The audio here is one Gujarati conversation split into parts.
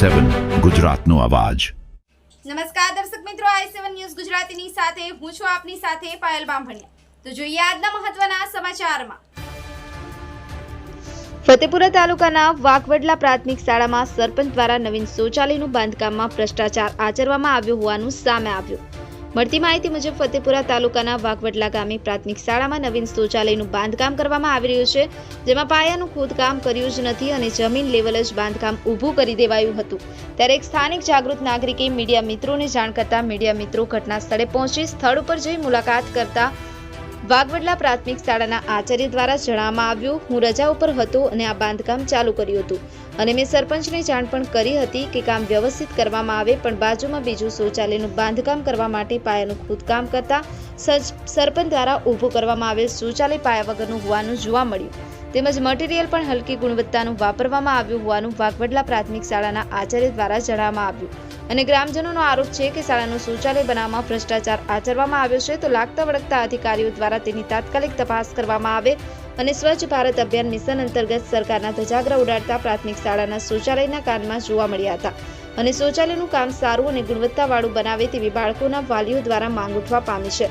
સેવન ગુજરાતનો અવાજ. નમસ્કાર દર્શક મિત્રો, આઈ સેવન ન્યૂઝ ગુજરાતીની સાથે હું છું આપની સાથે પાયલ બામભણિયા. તો જોઈએ આજના મહત્વના સમાચારમાં. ફતેપુરા તાલુકાના વાઘવડલા પ્રાથમિક શાળામાં સરપંચ દ્વારા નવીન શૌચાલયનું બાંધકામમાં ભ્રષ્ટાચાર આચરવામાં આવ્યો હોવાનું સામે આવ્યું. મળતી માહિતી મુજબ ફતેપુરા તાલુકાના વાઘવડલા ગામે પ્રાથમિક શાળામાં નવીન શૌચાલયનું બાંધકામ કરવામાં આવી રહ્યું છે, જેમાં પાયાનું ખોદકામ કર્યું જ નથી અને જમીન લેવલ જ બાંધકામ ઊભું કરી દેવાયું હતું. ત્યારે એક સ્થાનિક જાગૃત નાગરિકે મીડિયા મિત્રોને જાણ કરતા મીડિયા મિત્રો ઘટના સ્થળે પહોંચી સ્થળ ઉપર જઈ મુલાકાત કરતા વાઘવડલા પ્રાથમિક શાળાના આચાર્ય દ્વારા જણાવવામાં આવ્યું, હું રજા ઉપર હતો અને આ બાંધકામ ચાલુ કર્યું હતું. અને મેં સરપંચને જાણ પણ કરી હતી કે કામ વ્યવસ્થિત કરવામાં આવે, પણ બાજુમાં બીજું શૌચાલયનું બાંધકામ કરવા માટે પાયાનું ખોદકામ કરતા સરપંચ દ્વારા ઊભું કરવામાં આવેલ શૌચાલય પાયા વગરનું હોવાનું જોવા મળ્યું. તેમજ મટીરીયલ પણ હલકી ગુણવત્તાનું વાપરવામાં આવ્યું હોવાનું વાઘવડલા પ્રાથમિક શાળાના આચાર્ય દ્વારા જણાવવામાં આવ્યું. અને ગ્રામજનોનો આરોપ છે કે શાળાનું શૌચાલય બનાવવામાં ભ્રષ્ટાચાર આચરવામાં આવ્યો છે, તો લાગતા વળગતા અધિકારીઓ દ્વારા તેની તાત્કાલિક તપાસ કરવામાં આવે અને સ્વચ્છ ભારત અભિયાન મિશન અંતર્ગત સરકારના ધજાગરા ઉડાડતા પ્રાથમિક શાળાના શૌચાલયના કાનમાં જોવા મળ્યા હતા. અને શૌચાલયનું કામ સારું અને ગુણવત્તાવાળું બનાવે તેવી બાળકોના વાલીઓ દ્વારા માંગ ઉઠવા પામી છે.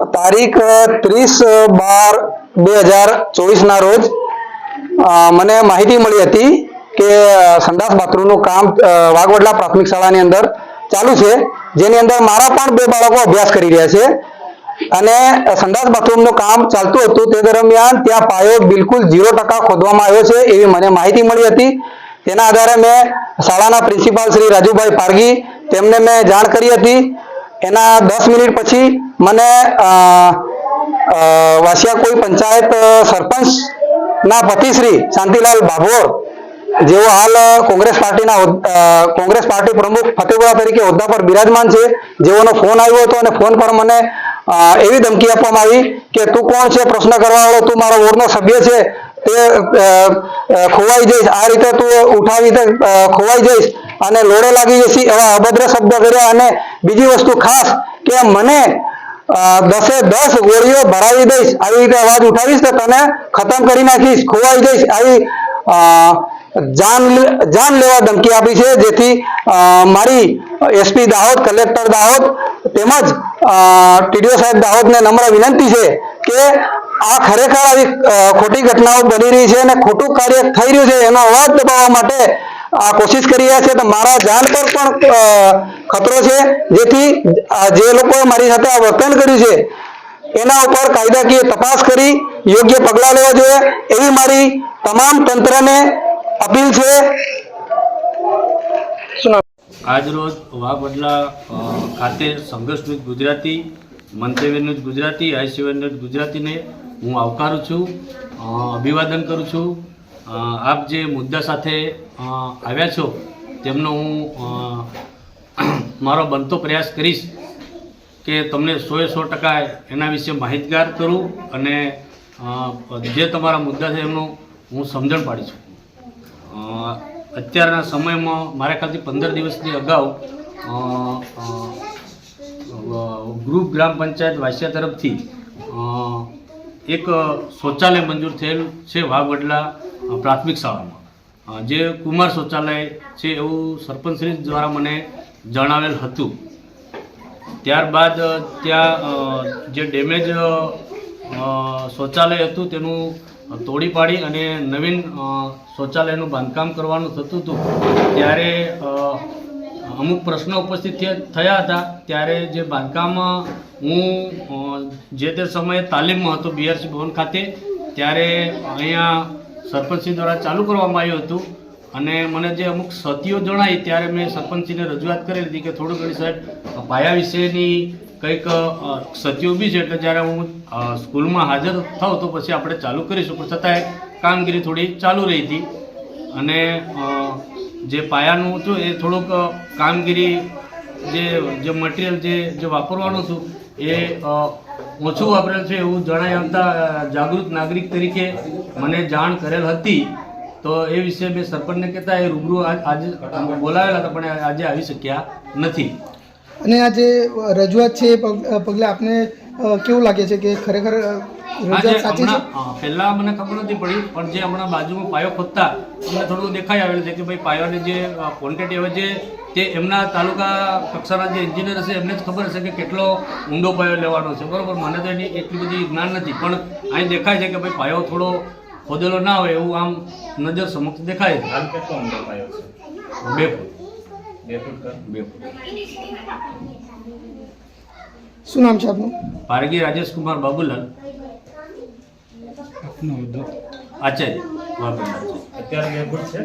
તારીખ ત્રીસ બાર, બે હજાર ચોવીસના રોજ મને માહિતી મળી હતી કે સંડાસ બાથરૂમનું કામ વાગવડલા પ્રાથમિક શાળાની અંદર ચાલુ છે. જેની અંદર મારા પણ બે બાળકો અભ્યાસ કરી રહ્યા છે. અને સંડાસ બાથરૂમનું કામ ચાલતું હતું તે દરમિયાન ત્યાં પાયો બિલકુલ ઝીરો ટકા ખોદવામાં આવ્યો છે એવી મને માહિતી મળી હતી. તેના આધારે મેં શાળાના પ્રિન્સિપાલ શ્રી રાજુભાઈ પારગી તેમને મેં જાણ કરી હતી. એના દસ મિનિટ પછી મને વાસિયા કોઈ પંચાયત સરપંચ ના પતિશ્રી શાંતિલાલ ભાભોર જેઓ હાલ કોંગ્રેસ પાર્ટીના કોંગ્રેસ પાર્ટી પ્રમુખ ફતેપુરા તરીકે હોદ્દા પર બિરાજમાન છે, જેઓનો ફોન આવ્યો હતો અને ફોન પર મને એવી ધમકી આપવામાં આવી કે, તું કોણ છે? પ્રશ્ન કરવા વાળો તું મારો વોર્ડનો સભ્ય છે. તે ખોવાઈ જઈશ. આ રીતે તું ઉઠાવી ખોવાઈ જઈશ. અને લોડે લાગી જશે એવા અભદ્ર શબ્દ કર્યા અને બીજી વસ્તુ ખાસ કે મને દસે દસ ગોળીઓ ભરાવી દઈશ. આવી રીતે અવાજ ઉઠાવીશ તો તને ખતમ કરી નાખીશ, ખોવાઈ જઈશ. આવી જાન જાન લેવા ધમકી આપી છે, જેથી મારી એસપી દાહોદ, કલેક્ટર દાહોદ તેમજ ટીડીઓ સાહેબ દાહોદને નમ્ર વિનંતી છે કે આ ખરેખર આવી ખોટી ઘટનાઓ બની રહી છે અને ખોટું કાર્ય થઈ રહ્યું છે. એનો અવાજ દબાવવા માટે કોશિશ કરી રહ્યા છે તો મારા જાન પર પણ ખતરો છે. જેથી આ જે લોકોએ મારી સાથે આ વર્તન કર્યું છે, એના ઉપર કાયદાકીય તપાસ કરી, યોગ્ય પગલાં લેવા જોઈએ. એવી મારી તમામ તંત્રને અપીલ છે? આજરોજ વાઘવડલા ખાતે Sangharsh Gujarati Mantavya news Gujarati IC one news ગુજરાતીને હું આવકારું છું અભિવાદન કરું છું. આપ જે મુદ્દા સાથે આવ્યા છો તેમનો હું મારો બનતો પ્રયાસ કરીશ કે તમને સોએ સો ટકા એના વિશે માહિતગાર કરું અને જે તમારા મુદ્દા છે એમનું હું સમજણ પાડીશ અ, અત્યારના સમયમાં મારા ખ્યાલથી પંદર દિવસની અગાઉ ગ્રુપ ગ્રામ પંચાયત વાસિયા તરફથી એક શૌચાલય મંજૂર થયેલ છે અ, પ્રાથમિક શાળામાં. જે કુમાર શૌચાલય છે એવું સરપંચશ્રી દ્વારા મને જણાવેલ હતું. ત્યારબાદ ત્યાં જે ડેમેજ શૌચાલય હતું તેનું તોડી પાડી અને નવીન શૌચાલયનું બાંધકામ કરવાનું થતું હતું. ત્યારે અમુક પ્રશ્નો ઉપસ્થિત થયા- હતા. ત્યારે જે બાંધકામ હું જે તે સમયે તાલીમમાં હતો બીઆરસી ભવન ખાતે, ત્યારે અહીંયા સરપંચશ્રી દ્વારા ચાલુ કરવામાં આવ્યું હતું. અને મને જે અમુક સતીઓ જણાઈ, ત્યારે મેં સરપંચશ્રીને રજૂઆત કરેલી હતી કે થોડું ઘણી સાહેબ પાયા વિશેની કંઈક સતીઓ બી છે, એટલે જ્યારે હું સ્કૂલમાં હાજર થાઉં તો પછી આપણે ચાલુ કરીશું. પણ છતાંય કામગીરી થોડી ચાલુ રહી હતી. અને જે પાયાનું હતું એ થોડુંક કામગીરી જે જે મટીરિયલ જે જે વાપરવાનું હતું એ ઓછું વાપરેલ છે એવું જણાય આવતા જાગૃત નાગરિક તરીકે મને જાણ કરેલ હતી. તો એ વિશે મેં સરપંચને કહેતા એ રૂબરૂ આજ- બોલાવેલા હતા પણ આજે આવી શક્યા નથી. અને આ જે રજૂઆત છે એ પગલાં અ, કેવું લાગે છે કે ખરેખર છે? પહેલા મને ખબર નથી પડી પણ જે હમણાં બાજુમાં પાયો ખોદતા અમને થોડું દેખાઈ આવેલું છે કે ભાઈ પાયોની જે ક્વોન્ટિટી હવે જે તે એમના તાલુકા કક્ષાના જે એન્જિનિયર હશે એમને જ ખબર હશે કે કેટલો ઊંડો પાયો લેવાનો છે. બરાબર? મને તો એની એટલી બધી જ્ઞાન નથી પણ અહીં દેખાય છે કે ભાઈ પાયો થોડો ખોદેલો ના હોય એવું આમ નજર સમક્ષ દેખાય છે. કેટલો ઊંડો પાયો છે? બે ફૂટ. બે ફૂટ બે ફૂટ. શું નામ છે આપનું? પારગી રાજેશ કુમાર બાબુલાલ આચાર્ય. વાઘોડિયા. અત્યારે બે છે